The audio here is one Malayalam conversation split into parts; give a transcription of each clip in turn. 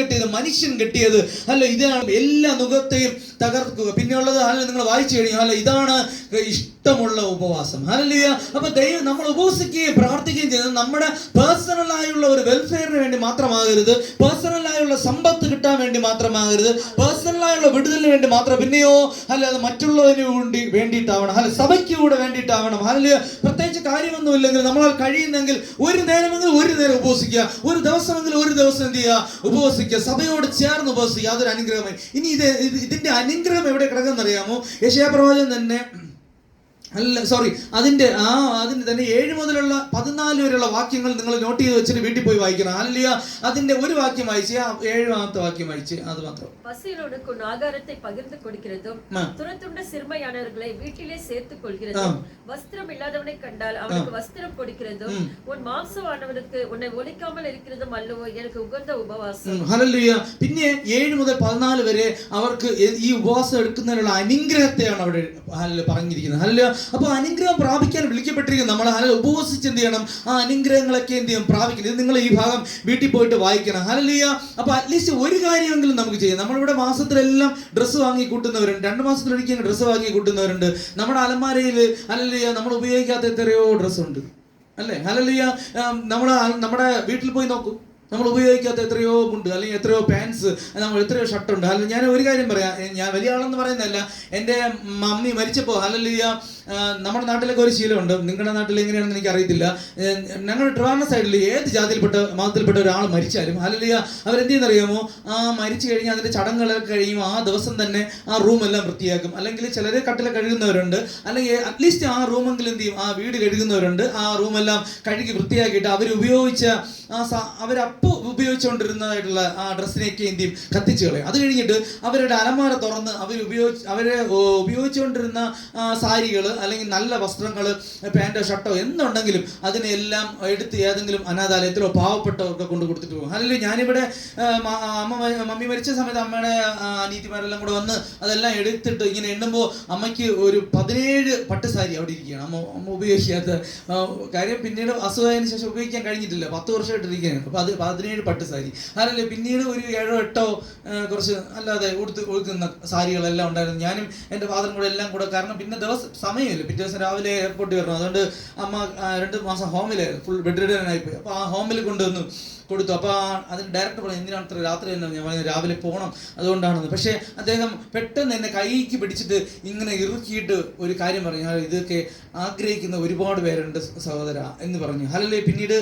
കെട്ടിയത് മനുഷ്യൻ കെട്ടിയത്. അല്ല ഇതാണ് എല്ലാ മുഖത്തെയും തകർക്കുക. പിന്നെയുള്ളത് അല്ല നിങ്ങൾ വായിച്ചു കഴിഞ്ഞു. അല്ല ഇതാണ് ഇഷ്ടമുള്ള ഉപവാസം. അല്ലല്ല അപ്പൊ ദൈവം നമ്മൾ ഉപവസിക്കുകയും പ്രാർത്ഥിക്കുകയും ചെയ്യുന്നത് നമ്മുടെ പേഴ്സണൽ ആയുള്ള ഒരു വെൽഫെയറിന് വേണ്ടി മാത്രമാകരുത്. പേഴ്സണൽ ആയുള്ള സമ്പത്ത് കിട്ടാൻ വേണ്ടി മാത്രമാകരുത്. പേഴ്സണലായുള്ള വിടുതലിന് വേണ്ടി മാത്രം. പിന്നെയോ അല്ലാതെ മറ്റുള്ളവന് വേണ്ടി വേണ്ടിയിട്ടാവണം. അല്ല സഭയ്ക്ക് കൂടെ വേണ്ടിയിട്ടാവണം. അല്ല പ്രത്യേകിച്ച് കാര്യമൊന്നുമില്ലെങ്കിൽ നമ്മളാൽ കഴിയുന്നെങ്കിൽ ഒരു നേരമെങ്കിൽ ഒരു നേരം ഉപവസിക്കുക ഒരു ദിവസമെങ്കിൽ ഒരു ദിവസം എന്ത് ചെയ്യുക? ഉപവസിക്കുക. സഭയോട് ചേർന്ന് ഉപവസിക്കുക. അതൊരു അനുഗ്രഹമായി. ഇനി ഇത് ഇത് ഇതിന്റെ അനുഗ്രഹം എവിടെ കിടക്കുന്നറിയാമോ യശയാ പ്രവാചകൻ തന്നെ അല്ല സോറി അതിന്റെ ആ അതിന്റെ തന്നെ ഏഴ് മുതലുള്ള പതിനാല് വരെയുള്ള വാക്യങ്ങൾ നിങ്ങൾ നോട്ട് ചെയ്ത് വെച്ചിട്ട് വീട്ടിൽ പോയി വായിക്കണം. അല്ലിയ അതിന്റെ ഒരു വാക്യം വായിച്ച് ആ ഏഴാമത്തെ വാക്യം വായിച്ച് അത് മാത്രം. பசியோடுக்கும் ஆகாரத்தை பகிர்ந்து கொடுக்கிறதும் துரத்துண்ட சிறுமையானவர்களை வீட்டிலே சேர்த்துக் கொள்கிறதும் വസ്ത്രം ഇല്ലാത്തവനെ കണ്ടാൽ அவனுக்கு വസ്ത്രം கொடுக்கிறதும் உன் மாம்சமானவனுக்கு உன்னை ஒழிக்காமல் இருக்கிறதும் அல்லவோ எனக்கு உகந்த ഉപവാസം. ഹല്ലേലൂയ പിന്നെ ഏഴ് മുതൽ പതിനാല് വരെ അവർക്ക് ഈ ഉപവാസം എടുക്കുന്നതിനുള്ള അനുഗ്രഹത്തെയാണ് അവിടെ പറഞ്ഞിരിക്കുന്നത്. ഹല്ലേലൂയ അപ്പോൾ അനുഗ്രഹം പ്രാപിക്കാൻ വിളിക്കപ്പെട്ടിരിക്കും നമ്മൾ ഹലൽ ഉപവസിച്ച് എന്ത് ചെയ്യണം? ആ അനുഗ്രഹങ്ങളൊക്കെ എന്ത് ചെയ്യണം പ്രാപിക്കണം. ഇത് നിങ്ങൾ ഈ ഭാഗം വീട്ടിൽ പോയിട്ട് വായിക്കണം. ഹലലിയ അപ്പോൾ അറ്റ്ലീസ്റ്റ് ഒരു കാര്യമെങ്കിലും നമുക്ക് ചെയ്യാം. നമ്മളിവിടെ മാസത്തിലെല്ലാം ഡ്രസ്സ് വാങ്ങി കൂട്ടുന്നവരുണ്ട്. രണ്ട് മാസത്തിലൊരിക്കലും ഡ്രസ്സ് വാങ്ങി കൂട്ടുന്നവരുണ്ട്. നമ്മുടെ അലമാരയിൽ ഹലലിയ നമ്മൾ ഉപയോഗിക്കാത്ത എത്രയോ ഡ്രസ്സുണ്ട് അല്ലേ? ഹലലിയ നമ്മൾ നമ്മുടെ വീട്ടിൽ പോയി നോക്കൂ. നമ്മൾ ഉപയോഗിക്കാത്ത എത്രയോ മുണ്ട് അല്ലെങ്കിൽ എത്രയോ പാൻസ് നമ്മൾ എത്രയോ ഷർട്ട് ഉണ്ട്. അല്ലെങ്കിൽ ഞാൻ ഒരു കാര്യം പറയാം. ഞാൻ വലിയ ആളെന്ന് പറയുന്നതല്ല. എന്റെ മമ്മി മരിച്ചപ്പോൾ ഹലലിയ നമ്മുടെ നാട്ടിലൊക്കെ ഒരു ശീലമുണ്ട്. നിങ്ങളുടെ നാട്ടിൽ എങ്ങനെയാണെന്ന് എനിക്ക് അറിയത്തില്ല ഞങ്ങളുടെ ട്രിവാൻഡ്രം സൈഡിൽ ഏത് ജാതിയിൽപ്പെട്ട മതത്തിൽപ്പെട്ട ഒരാൾ മരിച്ചാലും ഹലലിയ അവരെന്ത് ചെയ്യുന്നറിയാമോ ആ മരിച്ചു കഴിഞ്ഞാൽ അതിന്റെ ചടങ്ങുകളൊക്കെ കഴിയുമ്പോൾ ആ ദിവസം തന്നെ ആ റൂമെല്ലാം വൃത്തിയാക്കും. അല്ലെങ്കിൽ ചിലർ കട്ടിലെ കഴുകുന്നവരുണ്ട്. അല്ലെങ്കിൽ അറ്റ്ലീസ്റ്റ് ആ റൂമെങ്കിലും എന്ത് ചെയ്യും? ആ വീട് കഴുകുന്നവരുണ്ട്. ആ റൂമെല്ലാം കഴുകി വൃത്തിയാക്കിയിട്ട് അവർ ഉപയോഗിച്ച ആ അവരപ്പോൾ ഉപയോഗിച്ചുകൊണ്ടിരുന്നതായിട്ടുള്ള ആ ഡ്രസ്സിനെയൊക്കെ എന്ത് ചെയ്യും? കത്തിച്ച് കളയും. അത് കഴിഞ്ഞിട്ട് അവരുടെ അലമാര തുറന്ന് അവർ ഉപയോഗിച്ച് അവരെ ഉപയോഗിച്ചുകൊണ്ടിരുന്ന സാരികൾ അല്ലെങ്കിൽ നല്ല വസ്ത്രങ്ങൾ പാന്റോ ഷർട്ടോ എന്തുണ്ടെങ്കിലും അതിനെല്ലാം എടുത്ത് ഏതെങ്കിലും അനാഥാലയത്തിലോ പാവപ്പെട്ടവർക്ക് കൊണ്ട് കൊടുത്തിട്ട് പോകും. അല്ലെങ്കിൽ ഞാനിവിടെ അമ്മ മമ്മി മരിച്ച സമയത്ത് അമ്മയുടെ അനീതിമാരെല്ലാം കൂടെ വന്ന് അതെല്ലാം എടുത്തിട്ട് ഇങ്ങനെ എണ്ണുമ്പോൾ അമ്മയ്ക്ക് ഒരു പതിനേഴ് പട്ട് സാരി അവിടെ ഇരിക്കുകയാണ്. അമ്മ അമ്മ ഉപയോഗിക്കാത്ത കാര്യം പിന്നീട് അസുഖത്തിന് ശേഷം ഉപയോഗിക്കാൻ കഴിഞ്ഞിട്ടില്ല. പത്ത് വർഷമായിട്ട് ഇരിക്കുകയാണ് അപ്പോൾ അത് പതിനേഴ് പട്ട് സാരി. അതല്ലേ പിന്നീട് ഒരു ഏഴോ എട്ടോ കുറച്ച് അല്ലാതെ ഉടുത്ത് കൊടുക്കുന്ന സാരികളെല്ലാം ഉണ്ടായിരുന്നു. ഞാനും എന്റെ ഫാദറും കൂടെ എല്ലാം കൂടെ കാരണം പിന്നെ ദിവസം സമയമില്ല. പിറ്റേ ദിവസം രാവിലെ എയർപോർട്ടിൽ വരണം. അതുകൊണ്ട് അമ്മ രണ്ട് മാസം ഹോമിലായിരുന്നു ഫുൾ ബെഡ് റിഡനായിപ്പോയി അപ്പോൾ ആ ഹോമിൽ കൊണ്ടുവന്നു. കൊടുത്തു. അപ്പോൾ അതിന് ഡയറക്ടർ പറഞ്ഞു എന്തിനാണ് ഇത്ര രാത്രി തന്നെ ഞാൻ പറഞ്ഞു രാവിലെ പോകണം അതുകൊണ്ടാണെന്ന്. പക്ഷേ അദ്ദേഹം പെട്ടെന്ന് എന്നെ കൈക്ക് പിടിച്ചിട്ട് ഇങ്ങനെ ഇറുക്കിയിട്ട് ഒരു കാര്യം പറഞ്ഞു. ഇതൊക്കെ ആഗ്രഹിക്കുന്ന ഒരുപാട് പേരുണ്ട് സഹോദര എന്ന് പറഞ്ഞു. ഹലല്ലേ പിന്നീട്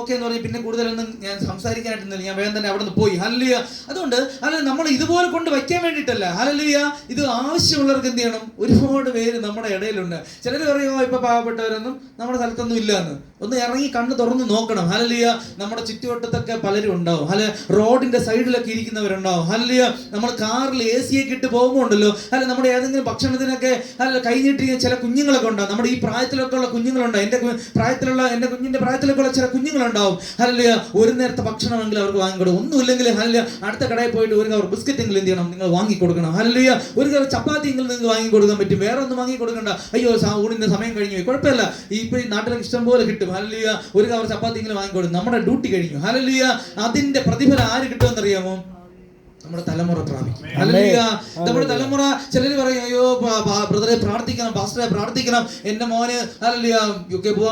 ഓക്കെ എന്ന് പറഞ്ഞു പിന്നെ കൂടുതലൊന്നും ഞാൻ സംസാരിക്കാനായിട്ടില്ല ഞാൻ വേഗം തന്നെ അവിടെ നിന്ന് പോയി. ഹലിയ അതുകൊണ്ട് അല്ല നമ്മൾ ഇതുപോലെ കൊണ്ട് വയ്ക്കാൻ വേണ്ടിയിട്ടല്ല. ഹലലിയ ഇത് ആവശ്യമുള്ളവർക്ക് എന്ത് ചെയ്യണം? ഒരുപാട് പേര് നമ്മുടെ ഇടയിലുണ്ട്. ചിലർ പറയുമോ ഇപ്പൊ പാവപ്പെട്ടവരൊന്നും നമ്മുടെ സ്ഥലത്തൊന്നും ഇല്ല എന്ന് ഒന്ന് ഇറങ്ങി കണ്ണ് തുറന്ന് നോക്കണം. ഹലലിയ നമ്മുടെ ചുറ്റുവട്ടത്തൊക്കെ പലരും ഉണ്ടാവും. അല്ലെ റോഡിന്റെ സൈഡിലൊക്കെ ഇരിക്കുന്നവരുണ്ടാവും അല്ലയോ നമ്മൾ കാറിൽ എ സി ഒക്കെ ഇട്ട് പോകുമ്പോൾ ഉണ്ടല്ലോ അല്ല നമ്മുടെ ഏതെങ്കിലും ഭക്ഷണത്തിനൊക്കെ അല്ല കൈനീട്ടി ചില കുഞ്ഞുങ്ങളൊക്കെ ഉണ്ടാവും. നമ്മുടെ ഈ പ്രായത്തിലൊക്കെ ഉള്ള കുഞ്ഞുങ്ങളുണ്ടാവും. എന്റെ പ്രായത്തിലുള്ള എന്റെ കുഞ്ഞിന്റെ പ്രായത്തിലൊക്കെ ഉള്ള ചില കുഞ്ഞുങ്ങളുണ്ടാവും. അല്ലയോ ഒരു നേരത്തെ ഭക്ഷണമെങ്കിലും അവർക്ക് വാങ്ങിക്കൊടുക്കും. ഒന്നുമില്ലെങ്കിൽ അല്ലെ അടുത്ത കടയിൽ പോയിട്ട് ഒരു കവർ ബിസ്ക്കറ്റ് എങ്കിലും എന്ത് ചെയ്യണം നിങ്ങൾ വാങ്ങി കൊടുക്കണം ഹല്ലേലൂയ ഒരു കവർ ചപ്പാത്തി എങ്കിലും നിങ്ങൾക്ക് വാങ്ങി കൊടുക്കാൻ പറ്റും. വേറെ ഒന്നും വാങ്ങി കൊടുക്കണ്ട അയ്യോ ഊണിന്റെ സമയം കഴിഞ്ഞു കുഴപ്പമില്ല. ഈ ഈ നാട്ടിലൊക്കെ ഇഷ്ടം പോലെ കിട്ടും. അല്ലയോ ഒരു കവർ ചപ്പാത്തി എങ്കിലും വാങ്ങിക്കൊടുക്കും. നമ്മുടെ ഡ്യൂട്ടി കഴിഞ്ഞു. ഹല്ലേലൂയ. അതിന്റെ പ്രതിഫലം ആര് കിട്ടുമെന്ന് അറിയാമോ നമ്മുടെ തലമുറ പ്രാപിക്കും. നമ്മുടെ തലമുറ ചിലര് പറയും അയ്യോ ബ്രദറെ പ്രാർത്ഥിക്കണം പാസ്റ്ററെ പ്രാർത്ഥിക്കണം. എന്റെ മോന് ഹല്ലേലൂയ യു കെ പോവാൻ